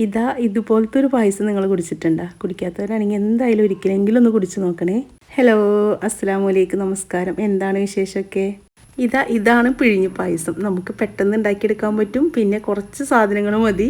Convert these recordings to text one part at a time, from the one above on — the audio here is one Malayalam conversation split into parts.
ഇതാ ഇതുപോലത്തെ ഒരു പായസം നിങ്ങൾ കുടിച്ചിട്ടുണ്ടോ? കുടിക്കാത്തവരാണെങ്കിൽ എന്തായാലും ഒരിക്കലെങ്കിലും ഒന്ന് കുടിച്ചു നോക്കണേ. ഹലോ അസ്സാം വലൈക്കും നമസ്കാരം. എന്താണ് വിശേഷമൊക്കെ? ഇതാ ഇതാണ് പിഴിഞ്ഞ് പായസം. നമുക്ക് പെട്ടെന്ന് ഉണ്ടാക്കിയെടുക്കാൻ പറ്റും. പിന്നെ കുറച്ച് സാധനങ്ങൾ മതി.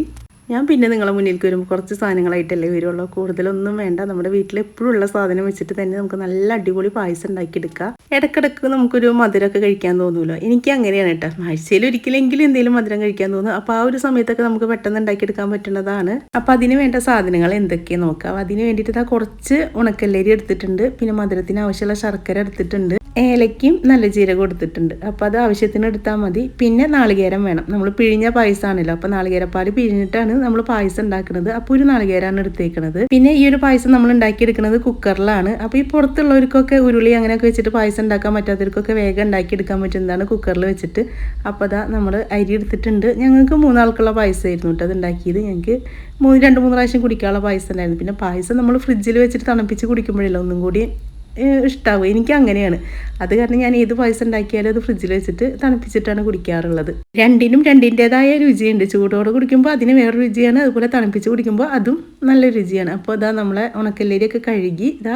ഞാൻ പിന്നെ നിങ്ങളെ മുന്നിലേക്ക് വരുമ്പോൾ കുറച്ച് സാധനങ്ങളായിട്ടല്ലേ വരുള്ളൂ. കൂടുതലൊന്നും വേണ്ട. നമ്മുടെ വീട്ടിൽ എപ്പോഴും ഉള്ള സാധനം വെച്ചിട്ട് തന്നെ നമുക്ക് നല്ല അടിപൊളി പായസം ഉണ്ടാക്കിയെടുക്കാം. ഇടക്കിടക്ക് നമുക്കൊരു മധുരമൊക്കെ കഴിക്കാൻ തോന്നുമല്ലോ എനിക്ക് അങ്ങനെയാണ് കേട്ടോ. ആഴ്ചയിൽ ഒരിക്കലെങ്കിലും എന്തെങ്കിലും മധുരം കഴിക്കാൻ തോന്നും അപ്പോൾ ആ ഒരു സമയത്തൊക്കെ നമുക്ക് പെട്ടെന്ന് ഉണ്ടാക്കിയെടുക്കാൻ പറ്റുന്നതാണ്. അപ്പോൾ അതിന് വേണ്ട സാധനങ്ങൾ എന്തൊക്കെയാണ് നോക്കാം. അതിന് വേണ്ടിയിട്ട് കുറച്ച് ഉണക്കല്ലേരി എടുത്തിട്ടുണ്ട്. പിന്നെ മധുരത്തിന് ആവശ്യമുള്ള ശർക്കര എടുത്തിട്ടുണ്ട്. ഏലയ്ക്കും നല്ല ജീരകം എടുത്തിട്ടുണ്ട് അപ്പോൾ അത് ആവശ്യത്തിന് എടുത്താൽ മതി. പിന്നെ നാളികേരം വേണം. നമ്മൾ പിഴിഞ്ഞ പായസമാണല്ലോ അപ്പോൾ നാളികേരപ്പാൽ പിഴിഞ്ഞിട്ടാണ് നമ്മൾ പായസം ഉണ്ടാക്കുന്നത്. അപ്പോൾ ഒരു നാളികേരമാണ് എടുത്തേക്കുന്നത് പിന്നെ ഈ ഒരു പായസം നമ്മൾ ഉണ്ടാക്കിയെടുക്കുന്നത് കുക്കറിലാണ്. അപ്പോൾ ഈ പുറത്തുള്ളവർക്കൊക്കെ ഉരുളി അങ്ങനെയൊക്കെ വെച്ചിട്ട് പായസം ഉണ്ടാക്കാൻ പറ്റാത്തവർക്കൊക്കെ വേഗം ഉണ്ടാക്കിയെടുക്കാൻ പറ്റുന്നതാണ് കുക്കറിൽ വെച്ചിട്ട്. അപ്പോൾ അതാ നമ്മൾ അരി എടുത്തിട്ടുണ്ട്. ഞങ്ങൾക്ക് മൂന്നാൾക്കുള്ള പായസമായിരുന്നു കേട്ടോ അത് ഉണ്ടാക്കിയത്. ഞങ്ങൾക്ക് മൂന്ന് രണ്ട് മൂന്ന് പ്രാവശ്യം കുടിക്കാനുള്ള പായസം ഉണ്ടായിരുന്നു. പിന്നെ പായസം നമ്മൾ ഫ്രിഡ്ജിൽ വെച്ചിട്ട് തണുപ്പിച്ച് കുടിക്കുമ്പോഴല്ല ഒന്നും കൂടി ഇഷ്ടാവും. എനിക്ക് അങ്ങനെയാണ് അത് കാരണം ഞാൻ ഏത് പായസം ഉണ്ടാക്കിയാലും അത് ഫ്രിഡ്ജിൽ വെച്ചിട്ട് തണുപ്പിച്ചിട്ടാണ് കുടിക്കാറുള്ളത്. രണ്ടിനും രണ്ടിന്റെതായ രുചിയുണ്ട്. ചൂടോടെ കുടിക്കുമ്പോൾ അതിന് വേറെ രുചിയാണ്. അതുപോലെ തണുപ്പിച്ച് കുടിക്കുമ്പോൾ അതും നല്ല രുചിയാണ്. അപ്പോൾ ഇതാ നമ്മളെ ഉണക്കല്ലേരിയൊക്കെ കഴുകി ഇതാ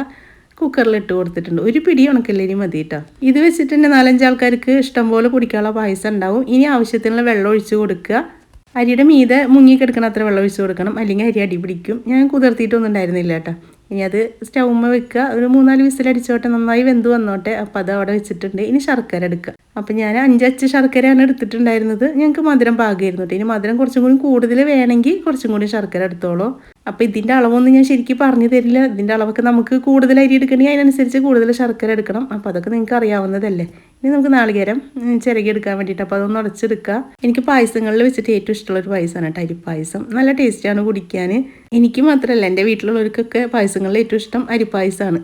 കുക്കറിൽ ഇട്ട് കൊടുത്തിട്ടുണ്ട്. ഒരു പിടി ഉണക്കല്ലേരി മതി കേട്ടോ. ഇത് വെച്ചിട്ട് തന്നെ നാലഞ്ച് ആൾക്കാർക്ക് ഇഷ്ടംപോലെ കുടിക്കാനുള്ള പായസം ഉണ്ടാവും. ഇനി ആവശ്യത്തിനുള്ള വെള്ളം ഒഴിച്ച് കൊടുക്കുക. അരിയുടെ മീതെ മുങ്ങിക്കിടക്കണ അത്ര വെള്ളം ഒഴിച്ച് കൊടുക്കണം. അല്ലെങ്കിൽ അരി അടിപിടിക്കും ഞാൻ കുതിർത്തിയിട്ടൊന്നും ഉണ്ടായിരുന്നില്ല കേട്ടോ. ഇനി അത് സ്റ്റൗമ്മ വെക്കുക. ഒരു മൂന്നാൽ വിസിലടിച്ചോട്ടെ നന്നായി വെന്ത് വന്നോട്ടെ. അപ്പോൾ അത് അവിടെ വെച്ചിട്ടുണ്ട്. ഇനി ശർക്കര എടുക്കുക. അപ്പം ഞാൻ അഞ്ചച്ച് ശർക്കരയാണ് എടുത്തിട്ടുണ്ടായിരുന്നത്. ഞങ്ങൾക്ക് മധുരം പാകമായിരുന്നു ഇനി മധുരം കുറച്ചും കൂടി കൂടുതൽ വേണമെങ്കിൽ കുറച്ചും കൂടി ശർക്കര എടുത്തോളൂ. അപ്പോൾ ഇതിന്റെ അളവൊന്നും ഞാൻ ശരിക്കും പറഞ്ഞു തരില്ല. ഇതിന്റെ അളവൊക്കെ നമുക്ക് കൂടുതൽ അരി എടുക്കണമെങ്കിൽ അതിനനുസരിച്ച് കൂടുതൽ ശർക്കര എടുക്കണം. അപ്പോൾ അതൊക്കെ നിങ്ങൾക്ക് അറിയാവുന്നതല്ലേ. ഇനി നമുക്ക് നാളികേരം ചിരകി എടുക്കാൻ വേണ്ടിയിട്ട് അപ്പോൾ അതൊന്ന് ഉടച്ചെടുക്കുക എനിക്ക് പായസങ്ങളിൽ വെച്ചിട്ട് ഏറ്റവും ഇഷ്ടമുള്ള ഒരു പായസമാണ് കേട്ടോ അരിപ്പായസം. നല്ല ടേസ്റ്റാണ് കുടിക്കാൻ. എനിക്ക് മാത്രമല്ല എന്റെ വീട്ടിലുള്ളവർക്കൊക്കെ പായസങ്ങളിൽ ഏറ്റവും ഇഷ്ടം അരിപ്പായസമാണ്.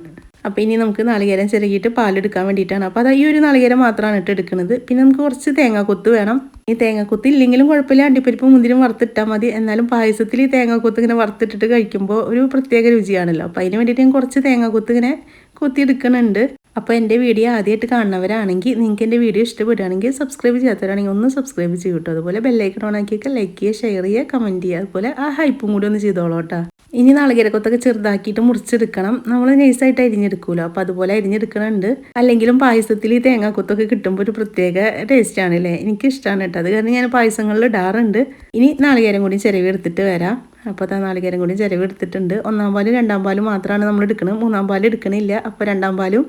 അപ്പോൾ ഇനി നമുക്ക് നാളികേരം ചിരകിയിട്ട് പാലെടുക്കാൻ വേണ്ടിയിട്ടാണ്. അപ്പോൾ അത് ഈ ഒരു നാളികേരം മാത്രമാണ് ഇട്ട് എടുക്കുന്നത്. പിന്നെ നമുക്ക് കുറച്ച് തേങ്ങാക്കൊത്ത് വേണം. ഈ തേങ്ങാക്കൊത്ത് ഇല്ലെങ്കിലും കുഴപ്പമില്ല. അണ്ടിപ്പരിപ്പ് മുന്തിരും വറുത്തിട്ടാൽ മതി. എന്നാലും പായസത്തിൽ ഈ തേങ്ങാക്കൊത്ത് ഇങ്ങനെ വറുത്തിട്ടിട്ട് കഴിക്കുമ്പോൾ ഒരു പ്രത്യേക രുചിയാണല്ലോ. അപ്പോൾ അതിന് വേണ്ടിയിട്ട് ഞാൻ കുറച്ച് തേങ്ങാക്കൊത്ത് ഇങ്ങനെ കൊത്തിയെടുക്കുന്നുണ്ട്. അപ്പോൾ എന്റെ വീഡിയോ ആദ്യമായിട്ട് കാണുന്നവരാണെങ്കിൽ നിങ്ങൾക്ക് എന്റെ വീഡിയോ ഇഷ്ടപ്പെടുകയാണെങ്കിൽ സബ്സ്ക്രൈബ് ചെയ്യാത്തവരാണെങ്കിൽ ഒന്ന് സബ്സ്ക്രൈബ് ചെയ്യും കേട്ടോ അതുപോലെ ബെല്ലൈക്കൺ ഓൺ ആക്കിയൊക്കെ ലൈക്ക് ചെയ്യുക ഷെയർ ചെയ്യുക കമന്റ് ചെയ്യുക. അതുപോലെ ആ ഹൈപ്പും കൂടി ഒന്ന് ചെയ്തോളൂ കേട്ടോ ഇനി നാളികേരക്കൊത്തൊക്കെ ചെറുതാക്കിയിട്ട് മുറിച്ചെടുക്കണം. നമ്മൾ നൈസായിട്ട് അരിഞ്ഞെടുക്കുമല്ലോ അപ്പോൾ അതുപോലെ അരിഞ്ഞെടുക്കണുണ്ട്. അല്ലെങ്കിലും പായസത്തിൽ ഈ തേങ്ങാക്കൊത്തൊക്കെ കിട്ടുമ്പോൾ ഒരു പ്രത്യേക ടേസ്റ്റ് ആണല്ലേ? എനിക്ക് കേട്ടോ. അത് കാരണം ഞാൻ പായസങ്ങളിൽ ഇടാറുണ്ട്. ഇനി നാളികേരം കൂടി ചിരവി എടുത്തിട്ട് വരാം. അപ്പോൾ അതാ നാളികേരം കൂടി ചിരവി എടുത്തിട്ടുണ്ട് ഒന്നാം പാലും രണ്ടാം പാലും മാത്രമാണ് നമ്മൾ എടുക്കുന്നത് മൂന്നാം പാലും എടുക്കണില്ല. അപ്പോൾ രണ്ടാം പാലും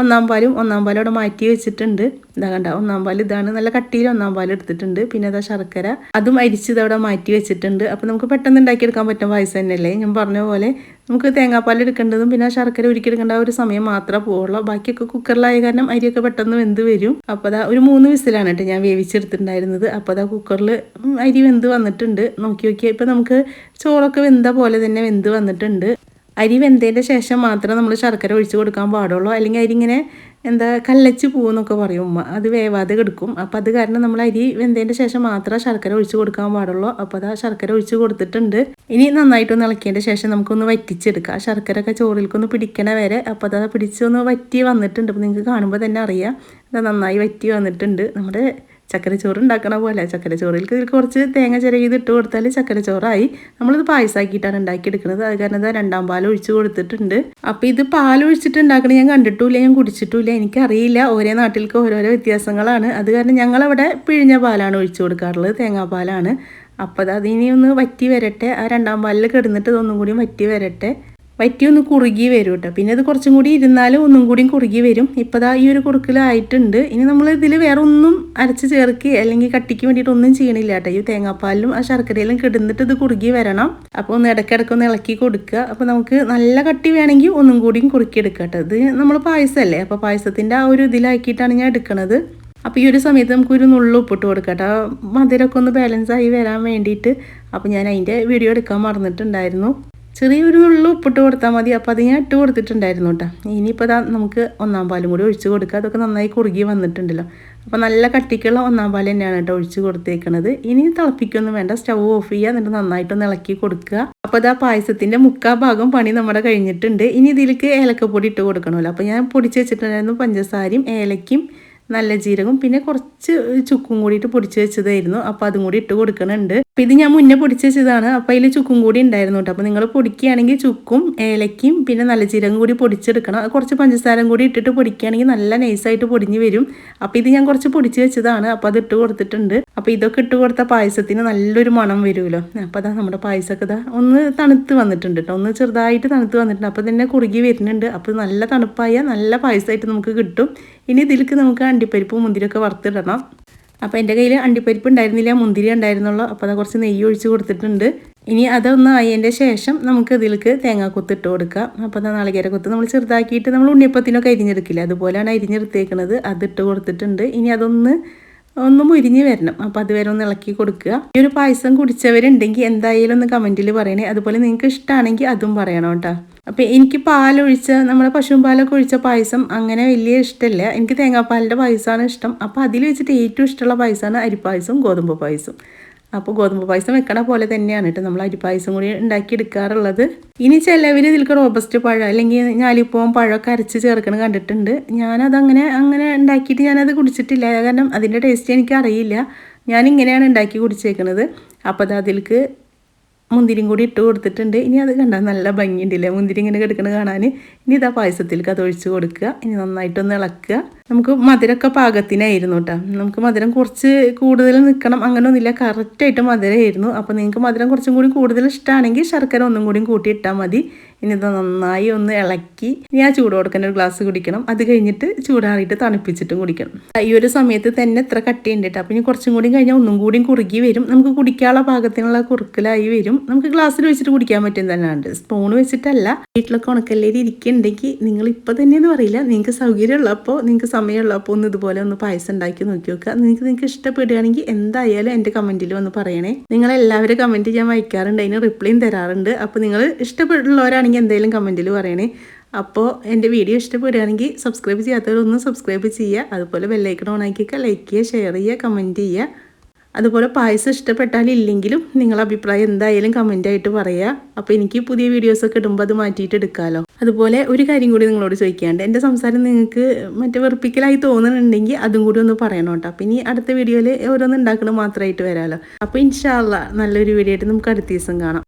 ഒന്നാം പാലും ഒന്നാം പാലും അവിടെ മാറ്റി വെച്ചിട്ടുണ്ട്. ഇതാ കണ്ട ഒന്നാം പാൽ ഇതാണ്. നല്ല കട്ടിയിൽ ഒന്നാം പാൽ എടുത്തിട്ടുണ്ട്. പിന്നെ അതാ ശർക്കര. അതും അരിച്ചത് അവിടെ മാറ്റി വെച്ചിട്ടുണ്ട്. അപ്പോൾ നമുക്ക് പെട്ടെന്ന് ഉണ്ടാക്കിയെടുക്കാൻ പറ്റും പായസം തന്നെയല്ലേ? ഞാൻ പറഞ്ഞ പോലെ നമുക്ക് തേങ്ങാപ്പാൽ എടുക്കേണ്ടതും പിന്നെ ശർക്കര ഉരുക്കിയെടുക്കേണ്ട ഒരു സമയം മാത്രമേ പോവുള്ളൂ. ബാക്കിയൊക്കെ കുക്കറിലായ കാരണം അരിയൊക്കെ പെട്ടെന്ന് വെന്ത് വരും. അപ്പോൾ അതാ ഒരു മൂന്ന് വിസിലാണ് കേട്ടോ ഞാൻ വേവിച്ചെടുത്തിട്ടുണ്ടായിരുന്നത്. അപ്പോൾ അതാ കുക്കറിൽ അരി വെന്ത് വന്നിട്ടുണ്ട്. നോക്കി നോക്കിയാൽ ഇപ്പോൾ നമുക്ക് ചോറൊക്കെ വെന്ത പോലെ തന്നെ വെന്ത് വന്നിട്ടുണ്ട്. അരി വെന്തതിന്റെ ശേഷം മാത്രമേ നമ്മൾ ശർക്കര ഒഴിച്ച് കൊടുക്കാൻ പാടുള്ളൂ. അല്ലെങ്കിൽ അരി ഇങ്ങനെ എന്താ കല്ലച്ച് പോകുമെന്നൊക്കെ പറയും ഉമ്മ. അത് വേവാതെ കിടക്കും. അപ്പം അത് കാരണം നമ്മൾ അരി വെന്തതിന്റെ ശേഷം മാത്രമേ ശർക്കര ഒഴിച്ച് കൊടുക്കാൻ പാടുള്ളൂ. അപ്പോൾ അത് ആ ശർക്കര ഒഴിച്ച് കൊടുത്തിട്ടുണ്ട്. ഇനി നന്നായിട്ടൊന്ന് ഇളക്കിയതിന്റെ ശേഷം നമുക്കൊന്ന് വറ്റിച്ചെടുക്കാം. ആ ശർക്കര ഒക്കെ ചോറിലേക്കൊന്ന് പിടിക്കണ വരെ അപ്പോൾ അത് പിടിച്ചൊന്ന് വറ്റി വന്നിട്ടുണ്ട്. അപ്പോൾ നിങ്ങൾക്ക് കാണുമ്പോൾ തന്നെ അറിയാം. അത് നന്നായി വറ്റി വന്നിട്ടുണ്ട്. നമ്മുടെ ചക്കരച്ചോറ് ഉണ്ടാക്കണ പോലെ. ചക്കരച്ചോറിലേക്ക് ഇതിൽ കുറച്ച് തേങ്ങ ചിരകിത് ഇട്ട് കൊടുത്താൽ ചക്കരച്ചോറായി. നമ്മളിത് പായസമാക്കിയിട്ടാണ് ഉണ്ടാക്കിയെടുക്കുന്നത്. അത് കാരണം ഇതാ രണ്ടാം പാൽ ഒഴിച്ച് കൊടുത്തിട്ടുണ്ട്. അപ്പോൾ ഇത് പാൽ ഒഴിച്ചിട്ട് ഉണ്ടാക്കണത് ഞാൻ കണ്ടിട്ടില്ല ഞാൻ കുടിച്ചിട്ടില്ല എനിക്കറിയില്ല. ഓരോ നാട്ടിലേക്ക് ഓരോരോ വ്യത്യാസങ്ങളാണ്. അത് കാരണം ഞങ്ങളവിടെ പിഴിഞ്ഞ പാലാണ് ഒഴിച്ചു കൊടുക്കാറുള്ളത് തേങ്ങാപ്പാലാണ്. അപ്പോൾ അത് ഇനി ഒന്ന് വറ്റി വരട്ടെ. ആ രണ്ടാം പാലിൽ കിടന്നിട്ട് ഇതൊന്നും കൂടി വറ്റി വരട്ടെ. വറ്റി ഒന്ന് കുറുകി വരും കേട്ടോ പിന്നെ അത് കുറച്ചും കൂടി ഇരുന്നാലും ഒന്നും കൂടിയും കുറുകി വരും. ഇപ്പോൾ ദാ ഈ ഒരു കുറുക്കിലായിട്ടുണ്ട്. ഇനി നമ്മൾ ഇതിൽ വേറെ ഒന്നും അരച്ച് ചേർക്ക് അല്ലെങ്കിൽ കട്ടിക്ക് വേണ്ടിയിട്ട് ഒന്നും ചെയ്യണില്ല കേട്ടോ ഈ തേങ്ങാപ്പാലിലും ആ ശർക്കരയിലും കിടന്നിട്ട് ഇത് കുറുകി വരണം. അപ്പോൾ ഒന്ന് ഇടയ്ക്കിടയ്ക്ക് ഒന്ന് ഇളക്കി കൊടുക്കുക. അപ്പോൾ നമുക്ക് നല്ല കട്ടി വേണമെങ്കിൽ ഒന്നും കൂടിയും കുറുക്കി എടുക്കുക കേട്ടോ ഇത് നമ്മൾ പായസമല്ലേ? അപ്പോൾ പായസത്തിന്റെ ആ ഒരു ഇതിലാക്കിയിട്ടാണ് ഞാൻ എടുക്കുന്നത് അപ്പോൾ ഈ ഒരു സമയത്ത് നമുക്കൊരു നുള്ളു ഉപ്പിട്ട് കൊടുക്കാം കേട്ടോ മധുരമൊക്കെ ഒന്ന് ബാലൻസ് ആയി വരാൻ വേണ്ടിയിട്ട്. അപ്പോൾ ഞാൻ അതിന്റെ വീഡിയോ എടുക്കാൻ മറന്നിട്ടുണ്ടായിരുന്നു. ചെറിയൊരു ഉള്ളു ഉപ്പിട്ട് കൊടുത്താൽ മതി. അപ്പോൾ അത് ഞാൻ ഇട്ട് കൊടുത്തിട്ടുണ്ടായിരുന്നു കേട്ടോ. ഇനിയിപ്പോൾ ഇതാ നമുക്ക് ഒന്നാം പാലും കൂടി ഒഴിച്ച് കൊടുക്കുക അതൊക്കെ നന്നായി കുറുകി വന്നിട്ടുണ്ടല്ലോ. അപ്പോൾ നല്ല കട്ടിക്കുള്ള ഒന്നാം പാൽ തന്നെയാണ് കേട്ടോ ഒഴിച്ച് കൊടുത്തേക്കണത്. ഇനി തിളപ്പിക്കൊന്നും വേണ്ട. സ്റ്റൗ ഓഫ് ചെയ്യുക എന്നിട്ട് നന്നായിട്ടൊന്ന് ഇളക്കി കൊടുക്കുക. അപ്പോൾ ഇതാ പായസത്തിന്റെ മുക്കാ ഭാഗം പണി നമ്മുടെ കഴിഞ്ഞിട്ടുണ്ട്. ഇനി ഇതിലേക്ക് ഏലക്കപ്പൊടി ഇട്ട് കൊടുക്കണമല്ലോ. അപ്പോൾ ഞാൻ പൊടിച്ച് വെച്ചിട്ടുണ്ടായിരുന്നു പഞ്ചസാരയും ഏലക്കും നല്ല ജീരകം പിന്നെ കുറച്ച് ചുക്കും കൂടിയിട്ട് പൊടിച്ച് വെച്ചതായിരുന്നു. അപ്പോൾ അതും കൂടി ഇട്ട് കൊടുക്കണുണ്ട്. അപ്പോൾ ഇത് ഞാൻ മുന്നേ പൊടിച്ച് വെച്ചതാണ് അപ്പോൾ അതിൽ ചുക്കും കൂടി ഉണ്ടായിരുന്നു കേട്ടോ അപ്പോൾ നിങ്ങൾ പൊടിക്കുകയാണെങ്കിൽ ചുക്കും ഏലക്കയും പിന്നെ നല്ല ജീരകം കൂടി പൊടിച്ചെടുക്കണം. കുറച്ച് പഞ്ചസാരം കൂടി ഇട്ടിട്ട് പൊടിക്കുകയാണെങ്കിൽ നല്ല നൈസായിട്ട് പൊടിഞ്ഞ് വരും. അപ്പോൾ ഇത് ഞാൻ കുറച്ച് പൊടിച്ച് വെച്ചതാണ്. അപ്പോൾ അത് ഇട്ട് കൊടുത്തിട്ടുണ്ട്. അപ്പോൾ ഇതൊക്കെ ഇട്ട് കൊടുത്ത പായസത്തിന് നല്ലൊരു മണം വരുമല്ലോ. അപ്പോൾ അതാ നമ്മുടെ പായസമൊക്കെ ഇതാ ഒന്ന് തണുത്ത് വന്നിട്ടുണ്ട് കേട്ടോ ഒന്ന് ചെറുതായിട്ട് തണുത്ത് വന്നിട്ടുണ്ട്. അപ്പോൾ തന്നെ കുറുകി വരുന്നുണ്ട്. അപ്പോൾ നല്ല തണുപ്പായ നല്ല പായസമായിട്ട് നമുക്ക് കിട്ടും. ഇനി ഇതിലേക്ക് നമുക്ക് അണ്ടിപ്പരിപ്പും മുന്തിരിയൊക്കെ വറുത്തിടണം. അപ്പോൾ എന്റെ കയ്യിൽ അണ്ടിപ്പരിപ്പ് ഉണ്ടായിരുന്നില്ല മുന്തിരി ഉണ്ടായിരുന്നുള്ളൂ. അപ്പോൾ അത് കുറച്ച് നെയ്യ് ഒഴിച്ച് കൊടുത്തിട്ടുണ്ട്. ഇനി അതൊന്ന് ആയതിന്റെ ശേഷം നമുക്ക് ഇതിലേക്ക് തേങ്ങാക്കൊത്ത് ഇട്ട് കൊടുക്കാം. അപ്പോൾ നാളികേര കൊത്ത് നമ്മൾ ചെറുതാക്കിയിട്ട് നമ്മൾ ഉണ്ണിയപ്പത്തിനൊക്കെ അരിഞ്ഞെടുക്കില്ല അതുപോലെയാണ് അരിഞ്ഞെടുത്തേക്കുന്നത് അത് ഇട്ട് കൊടുത്തിട്ടുണ്ട്. ഇനി അതൊന്ന് ഒന്ന് മുരിഞ്ഞ് വരണം. അപ്പോൾ അതുവരെ ഒന്ന് ഇളക്കി കൊടുക്കുക. ഈ ഒരു പായസം കുടിച്ചവരുണ്ടെങ്കിൽ എന്തായാലും ഒന്ന് കമന്റിൽ പറയണേ. അതുപോലെ നിങ്ങൾക്ക് ഇഷ്ടമാണെങ്കിൽ അതും പറയണം കേട്ടോ. അപ്പോൾ എനിക്ക് പാലൊഴിച്ച നമ്മുടെ പശുവും പാലൊക്കെ ഒഴിച്ച പായസം അങ്ങനെ വലിയ ഇഷ്ടമല്ല എനിക്ക് തേങ്ങാപ്പാലിന്റെ പായസമാണ് ഇഷ്ടം. അപ്പോൾ അതിൽ വെച്ചിട്ട് ഏറ്റവും ഇഷ്ടമുള്ള പായസമാണ് അരിപ്പായസം ഗോതമ്പ് പായസം അപ്പോൾ ഗോതമ്പ് പായസം വെക്കണ പോലെ തന്നെയാണ് കേട്ടോ നമ്മൾ അരിപ്പായസം കൂടി ഉണ്ടാക്കിയെടുക്കാറുള്ളത്. ഇനി ചിലവർ ഇതിൽക്ക് റോബസ്റ്റ് പഴം അല്ലെങ്കിൽ ഞാലിപ്പൂവൻ പഴമൊക്കെ അരച്ച് ചേർക്കണ കണ്ടിട്ടുണ്ട്. ഞാനതങ്ങനെ അങ്ങനെ ഉണ്ടാക്കിയിട്ട് ഞാനത് കുടിച്ചിട്ടില്ല. കാരണം അതിന്റെ ടേസ്റ്റ് എനിക്ക് അറിയില്ല ഞാനിങ്ങനെയാണ് ഉണ്ടാക്കി കുടിച്ചേക്കുന്നത് അപ്പോൾ അത് അതിലേക്ക് മുന്തിരിയും കൂടി ഇട്ട് കൊടുത്തിട്ടുണ്ട്. ഇനി അത് കണ്ടാൽ നല്ല ഭംഗിയുണ്ടല്ലേ? മുന്തിരി ഇങ്ങനെ കിടക്കുന്നത് കാണാൻ. ഇനി ഇതാ പായസത്തിലേക്ക് അത് ഒഴിച്ച് കൊടുക്കുക. ഇനി നന്നായിട്ടൊന്ന് ഇളക്കുക. നമുക്ക് മധുരമൊക്കെ പാകത്തിനായിരുന്നു കേട്ടോ. നമുക്ക് മധുരം കുറച്ച് കൂടുതൽ നിൽക്കണം. അങ്ങനെയൊന്നുമില്ല കറക്റ്റായിട്ട് മധുരമായിരുന്നു. അപ്പോൾ നിങ്ങൾക്ക് മധുരം കുറച്ചും കൂടി കൂടുതൽ ഇഷ്ടമാണെങ്കിൽ ശർക്കര ഒന്നും കൂടി കൂട്ടി ഇട്ടാൽ മതി. ഇനി ഇത് നന്നായി ഒന്ന് ഇളക്കി. ഞാൻ ചൂട് കൊടുക്കുന്ന ഒരു ഗ്ലാസ് കുടിക്കണം. അത് കഴിഞ്ഞിട്ട് ചൂടാറിയിട്ട് തണുപ്പിച്ചിട്ടും കുടിക്കണം. ഈ ഒരു സമയത്ത് തന്നെ എത്ര കട്ടിയുണ്ട് അപ്പം ഇനി കുറച്ചും കൂടി കഴിഞ്ഞാൽ ഒന്നും കൂടി കുറുകി വരും. നമുക്ക് കുടിക്കാനുള്ള പാകത്തിനുള്ള കുറുക്കലായി വരും. നമുക്ക് ഗ്ലാസ്സിൽ വെച്ചിട്ട് കുടിക്കാൻ പറ്റും തന്നെയാണ് സ്പൂൺ വെച്ചിട്ടല്ല. വീട്ടിലൊക്കെ ഉണക്കല്ലേരി ഇരിക്കുന്നുണ്ടെങ്കിൽ നിങ്ങൾ ഇപ്പോൾ തന്നെയെന്ന് പറയില്ല. നിങ്ങൾക്ക് സൗകര്യമുള്ളപ്പോൾ നിങ്ങൾക്ക് സമയമുള്ളപ്പോൾ ഒന്ന് ഇതുപോലെ ഒന്ന് പായസം ഉണ്ടാക്കി നോക്കി നോക്കുക. നിങ്ങൾക്ക് നിങ്ങൾക്ക് ഇഷ്ടപ്പെടുകയാണെങ്കിൽ എന്തായാലും എന്റെ കമന്റിൽ വന്ന് പറയണേ. നിങ്ങളെല്ലാവരും കമന്റ് ഞാൻ വായിക്കാറുണ്ട്. അതിന് റിപ്ലൈയും തരാറുണ്ട്. അപ്പോൾ നിങ്ങൾ ഇഷ്ടപ്പെട്ടുള്ളവരാണെങ്കിൽ എന്തെങ്കിലും കമന്റിൽ പറയണേ. അപ്പോൾ എന്റെ വീഡിയോ ഇഷ്ടപ്പെടുകയാണെങ്കിൽ സബ്സ്ക്രൈബ് ചെയ്യാത്തവരൊന്നും സബ്സ്ക്രൈബ് ചെയ്യുക. അതുപോലെ ബെല്ലൈക്കൺ ഓൺ ആക്കിയൊക്കെ ലൈക്ക് ചെയ്യുക ഷെയർ ചെയ്യുക കമന്റ് ചെയ്യുക. അതുപോലെ പായസം ഇഷ്ടപ്പെട്ടാലില്ലെങ്കിലും നിങ്ങളുടെ അഭിപ്രായം എന്തായാലും കമന്റായിട്ട് പറയുക. അപ്പോൾ എനിക്ക് പുതിയ വീഡിയോസൊക്കെ ഇടുമ്പോൾ അത് മാറ്റിയിട്ട് എടുക്കാമല്ലോ അതുപോലെ ഒരു കാര്യം കൂടി നിങ്ങളോട് ചോദിക്കാണ്ട് എന്റെ സംസാരം നിങ്ങൾക്ക് മറ്റേ വെറുപ്പിക്കലായി തോന്നുന്നുണ്ടെങ്കിൽ അതും കൂടി ഒന്ന് പറയണം കേട്ടോ. അപ്പോൾ ഇനി അടുത്ത വീഡിയോയിൽ ഓരോന്ന് ഉണ്ടാക്കണം മാത്രമായിട്ട് വരാമല്ലോ അപ്പോൾ ഇൻഷാല്ല നല്ലൊരു വീഡിയോ ആയിട്ട് നമുക്ക് അടുത്ത ദിവസം കാണാം.